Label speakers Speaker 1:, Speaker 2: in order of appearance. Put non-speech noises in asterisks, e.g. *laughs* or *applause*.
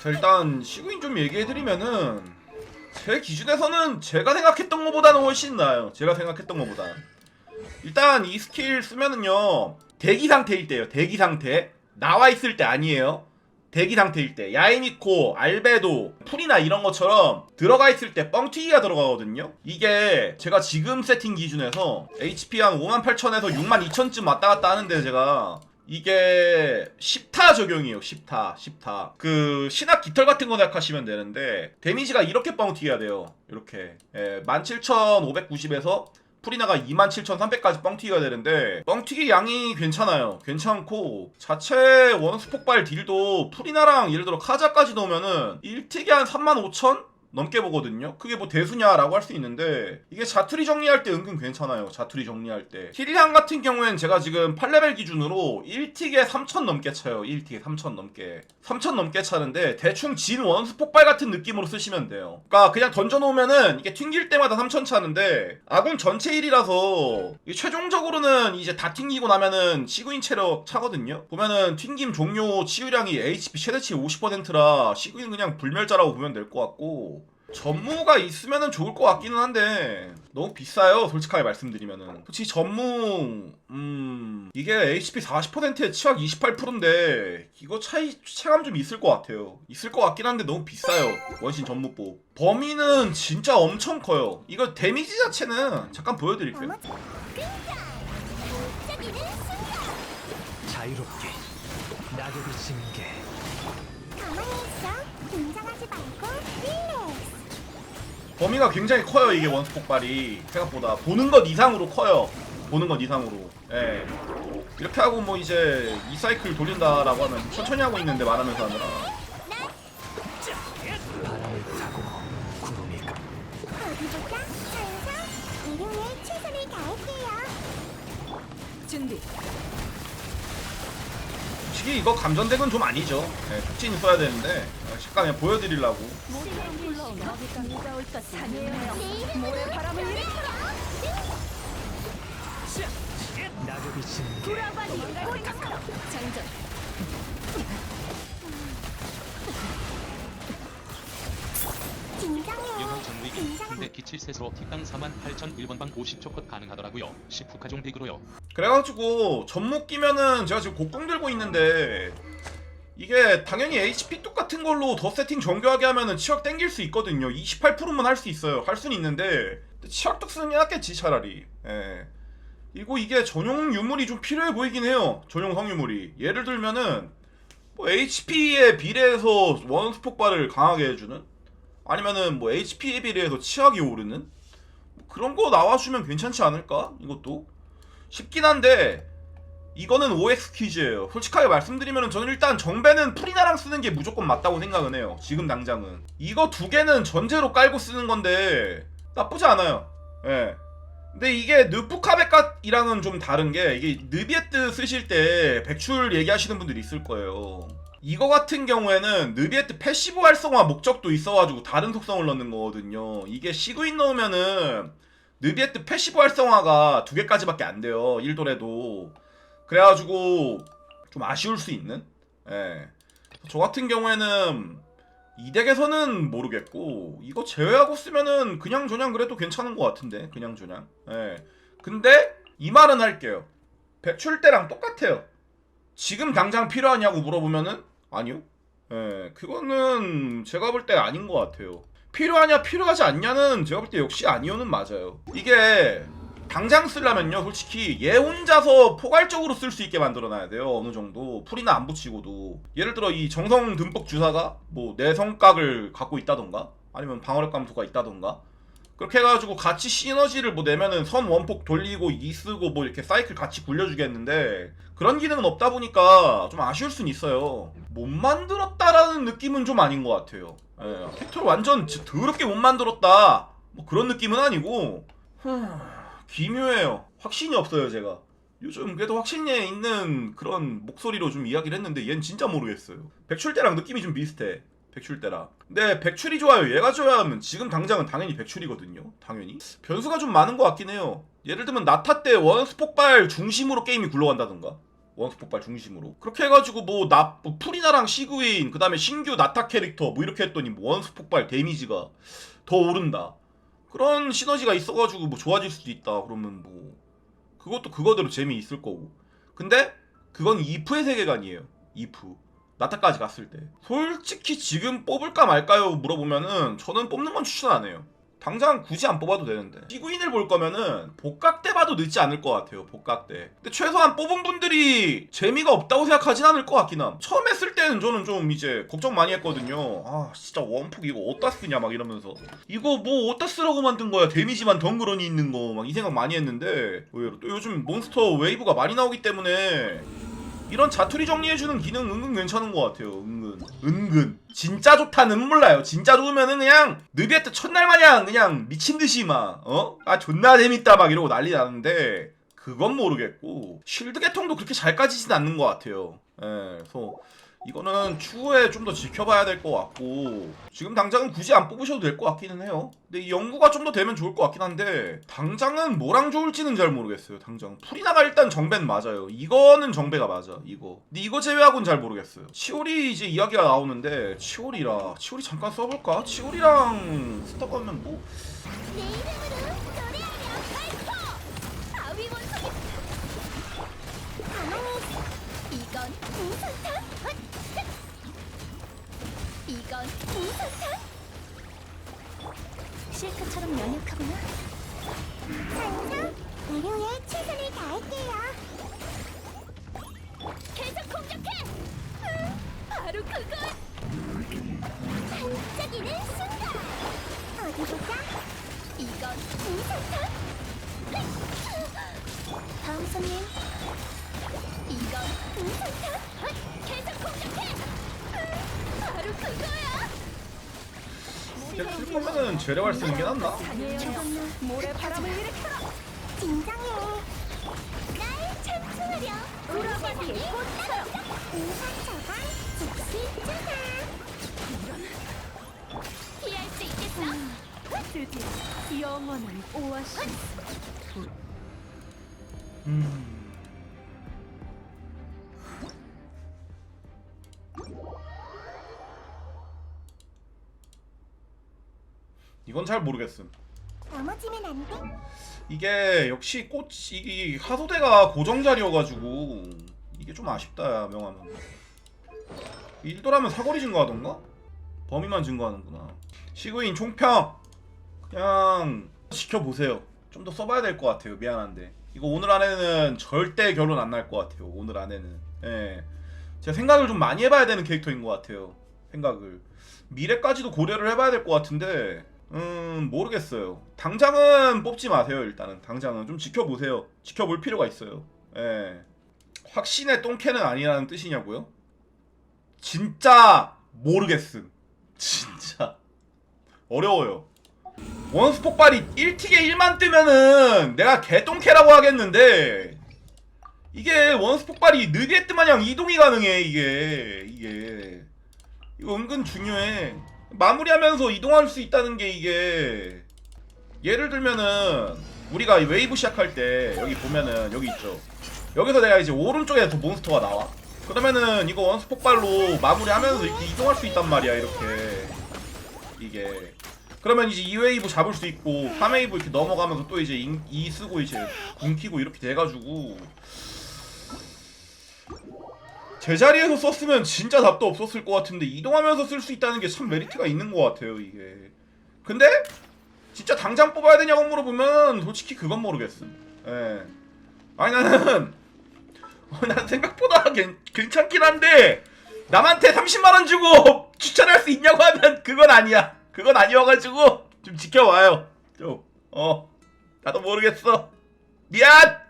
Speaker 1: 자 일단 시구인 좀 얘기해드리면은 제 기준에서는 제가 생각했던 것보다는 훨씬 나아요. 제가 생각했던 것보다 일단 이 스킬 쓰면은요 대기 상태일 때요. 대기 상태. 나와 있을 때 아니에요. 대기 상태일 때. 야이니코 알베도 풀이나 이런 것처럼 들어가 있을 때 뻥튀기가 들어가거든요. 이게 제가 지금 세팅 기준에서 HP 한 58,000에서 62,000쯤 왔다 갔다 하는데 제가 이게 10타 적용이에요 10타 10타. 그 신학 깃털 같은 거 생각하시면 되는데 데미지가 이렇게 뻥튀기가 돼요 이렇게. 예, 17,590에서 프리나가 27,300까지 뻥튀기가 되는데 뻥튀기 양이 괜찮아요 괜찮고. 자체 원스 폭발 딜도 프리나랑 예를 들어 카자까지 넣으면은 1틱에 한 35,000? 넘게 보거든요. 그게 뭐 대수냐라고 할 수 있는데 이게 자투리 정리할 때 은근 괜찮아요. 자투리 정리할 때. 힐량 같은 경우엔 제가 지금 8레벨 기준으로 1틱에 3,000 넘게 차요. 1틱에 3,000 넘게. 3,000 넘게 차는데 대충 진 원수 폭발 같은 느낌으로 쓰시면 돼요. 그러니까 그냥 던져놓으면은 이게 튕길 때마다 3,000 차는데 아군 전체 1이라서 최종적으로는 이제 다 튕기고 나면은 시구인 체력 차거든요. 보면은 튕김 종료 치유량이 HP 최대치 50%라 시구인 그냥 불멸자라고 보면 될 것 같고 전무가 있으면은 좋을 것 같기는 한데 너무 비싸요 솔직하게 말씀드리면은. 솔직히 전무 음 이게 HP 40%에 치약 28%인데 이거 차이 체감 좀 있을 것 같아요. 있을 것 같긴 한데 너무 비싸요 원신 전무법. 범위는 진짜 엄청 커요. 이거 데미지 자체는 잠깐 보여드릴게요.
Speaker 2: 자유롭게 낙엽이 지는 게
Speaker 1: 범위가 굉장히 커요 이게 원스 폭발이 생각보다 보는 것 이상으로 커요 보는 것 이상으로 예 이렇게 하고 뭐 이제 이 사이클 돌린다라고 하면 천천히 하고 있는데 말하면서 하느라
Speaker 3: 준비.
Speaker 1: 솔직히 이거 감전덱은 좀 아니죠. 예 촉진 써야 되는데 어, 잠깐 그냥 보여드리려고
Speaker 4: 긴장
Speaker 5: 근데 기칠세서 틱당 48,001번 방 50초 컷 가능하더라고요. 19카종 덱으로요.
Speaker 1: 그래가지고 전목 끼면은 제가 지금 곡궁 들고 있는데 이게 당연히 HP 똑같은 걸로 더 세팅 정교하게 하면은 치약 땡길 수 있거든요. 28%만 할수 있어요. 할 수는 있는데 치약 뚝 쓰는 게 낫겠지 차라리. 예. 그리고 이게 전용 유물이 좀 필요해 보이긴 해요. 전용 성유물이. 예를 들면은 뭐 HP에 비례해서 원스 폭발을 강하게 해주는 아니면은 뭐 HP에 비례해서 치약이 오르는 뭐 그런 거 나와주면 괜찮지 않을까 이것도 쉽긴 한데 이거는 OX 퀴즈예요. 솔직하게 말씀드리면 저는 일단 정배는 프리나랑 쓰는 게 무조건 맞다고 생각은 해요. 지금 당장은 이거 두 개는 전제로 깔고 쓰는 건데 나쁘지 않아요. 예. 근데 이게 느프카베캅이랑은 좀 다른 게 이게 느비에트 쓰실 때 백출 얘기하시는 분들이 있을 거예요. 이거 같은 경우에는 느비에트 패시브 활성화 목적도 있어가지고 다른 속성을 넣는 거거든요. 이게 시그인 넣으면은 느비에트 패시브 활성화가 두 개까지밖에 안 돼요. 1돌에도. 그래가지고 좀 아쉬울 수 있는? 예. 저 같은 경우에는 이 덱에서는 모르겠고 이거 제외하고 쓰면은 그냥 저냥 그래도 괜찮은 것 같은데 그냥 저냥 예. 근데 이 말은 할게요 배출 때랑 똑같아요 지금 당장 필요하냐고 물어보면은 아니요? 예. 그거는 제가 볼 때 아닌 것 같아요. 필요하냐 필요하지 않냐는 제가 볼 때 역시 아니오는 맞아요. 이게 당장 쓰려면요 솔직히 얘 혼자서 포괄적으로 쓸 수 있게 만들어놔야 돼요 어느 정도. 풀이나 안 붙이고도. 예를 들어 이 정성 듬뿍 주사가 뭐 내성각을 갖고 있다던가 아니면 방어력 감소가 있다던가 그렇게 해가지고 같이 시너지를 뭐 내면은 선 원폭 돌리고 이 쓰고 뭐 이렇게 사이클 같이 굴려주겠는데 그런 기능은 없다 보니까 좀 아쉬울 순 있어요 못 만들었다라는 느낌은 좀 아닌 것 같아요 예, 캐릭터를 완전 더럽게 못 만들었다 뭐 그런 느낌은 아니고 흠... 기묘해요. 확신이 없어요, 제가. 요즘 그래도 확신에 있는 그런 목소리로 좀 이야기를 했는데 얘는 진짜 모르겠어요. 백출 때랑 느낌이 좀 비슷해. 백출 때랑. 근데 백출이 좋아요. 얘가 좋아야 하면 지금 당장은 당연히 백출이거든요. 당연히. 변수가 좀 많은 것 같긴 해요. 예를 들면 나타 때 원스 폭발 중심으로 게임이 굴러간다던가. 원스 폭발 중심으로 그렇게 해가지고 뭐 나 뭐 프리나랑 시그윈 그 다음에 신규 나타 캐릭터 뭐 이렇게 했더니 뭐 원스 폭발 데미지가 더 오른다 그런 시너지가 있어가지고 뭐 좋아질 수도 있다 그러면 뭐 그것도 그거대로 재미있을 거고 근데 그건 이프의 세계관이에요 이프 나타까지 갔을 때. 솔직히 지금 뽑을까 말까요 물어보면은 저는 뽑는 건 추천 안 해요. 당장 굳이 안 뽑아도 되는데. 시구인을 볼 거면은 복각 때 봐도 늦지 않을 것 같아요 복각 때. 근데 최소한 뽑은 분들이 재미가 없다고 생각하진 않을 것 같긴 함. 처음 했을 때는 저는 좀 이제 걱정 많이 했거든요. 아 진짜 원폭 이거 어디다 쓰냐 막 이러면서. 이거 뭐 어디다 쓰라고 만든 거야? 데미지만 덩그러니 있는 거 막 이 생각 많이 했는데 의외로. 또 요즘 몬스터 웨이브가 많이 나오기 때문에 이런 자투리 정리해주는 기능 은근 괜찮은 것 같아요. 은근. 은근. 진짜 좋다는 몰라요. 진짜 좋으면은 그냥 느비에 때 첫날 마냥 그냥 미친 듯이 막, 어? 아, 존나 재밌다 막 이러고 난리 나는데, 그건 모르겠고, 쉴드 개통도 그렇게 잘 까지진 않는 것 같아요. 예, 그래서, 이거는 추후에 좀 더 지켜봐야 될 것 같고 지금 당장은 굳이 안 뽑으셔도 될 것 같기는 해요. 근데 이 연구가 좀 더 되면 좋을 것 같긴 한데 당장은 뭐랑 좋을지는 잘 모르겠어요 당장. 풀이나가 일단 정배는 맞아요. 이거는 정배가 맞아 이거. 근데 이거 제외하고는 잘 모르겠어요. 치오리 이제 이야기가 나오는데 치오리라 치오리 잠깐 써볼까? 치오리랑 스톱하면 뭐
Speaker 4: 이건 공선탄
Speaker 3: 실크처럼 연약하구나.
Speaker 4: 항상 일용에 최선을 다할게요. 계속 공격해! 응, 바로 그건! 반짝이는 순간! 어디 보자. 이건 공선탄
Speaker 3: 다음 손님.
Speaker 1: 거면은 재래활 쓰는 게 낫나? 음. 이건 잘 모르겠음.
Speaker 4: 넘어지면 안 돼
Speaker 1: 이게 역시 꽃 이게 하소대가 고정 자리여가지고 이게 좀 아쉽다 명함은. 일도라면 사거리 증가하던가? 범위만 증가하는구나. 시그인 총평 그냥 지켜보세요. 좀 더 써봐야 될 것 같아요. 미안한데 이거 오늘 안에는 절대 결론 안날 것 같아요. 오늘 안에는. 예. 제가 생각을 좀 많이 해봐야 되는 캐릭터인 것 같아요. 생각을 미래까지도 고려를 해봐야 될 것 같은데 음 모르겠어요. 당장은 뽑지 마세요. 일단은 당장은 좀 지켜보세요. 지켜볼 필요가 있어요. 예. 확신의 똥캐는 아니라는 뜻이냐고요? 진짜 모르겠음. *laughs* 진짜 어려워요. 원스 폭발이 1틱에 1만 뜨면은 내가 개똥캐라고 하겠는데 이게 원스 폭발이 느비에트 마냥 이동이 가능해 이게 이게 이거 은근 중요해 마무리하면서 이동할 수 있다는 게 이게 예를 들면은 우리가 웨이브 시작할 때 여기 보면은 여기 있죠. 여기서 내가 이제 오른쪽에서 몬스터가 나와. 그러면은 이거 원스 폭발로 마무리하면서 이렇게 이동할 수 있단 말이야 이렇게. 이게. 그러면 이제 2웨이브 잡을 수 있고 3웨이브 이렇게 넘어가면서 또 이제 인- 이 쓰고 이제 궁키고 이렇게 돼가지고 제자리에서 썼으면 진짜 답도 없었을 것 같은데 이동하면서 쓸 수 있다는 게 참 메리트가 있는 것 같아요 이게. 근데 진짜 당장 뽑아야 되냐고 물어보면 솔직히 그건 모르겠음 예. 아니 나는 *laughs* 어, 난 생각보다 괜, 괜찮긴 한데 남한테 30만원 주고 *laughs* 추천할 수 있냐고 하면 그건 아니야. 그건 아니어가지고 좀 지켜봐요. 좀어. 나도 모르겠어. 미안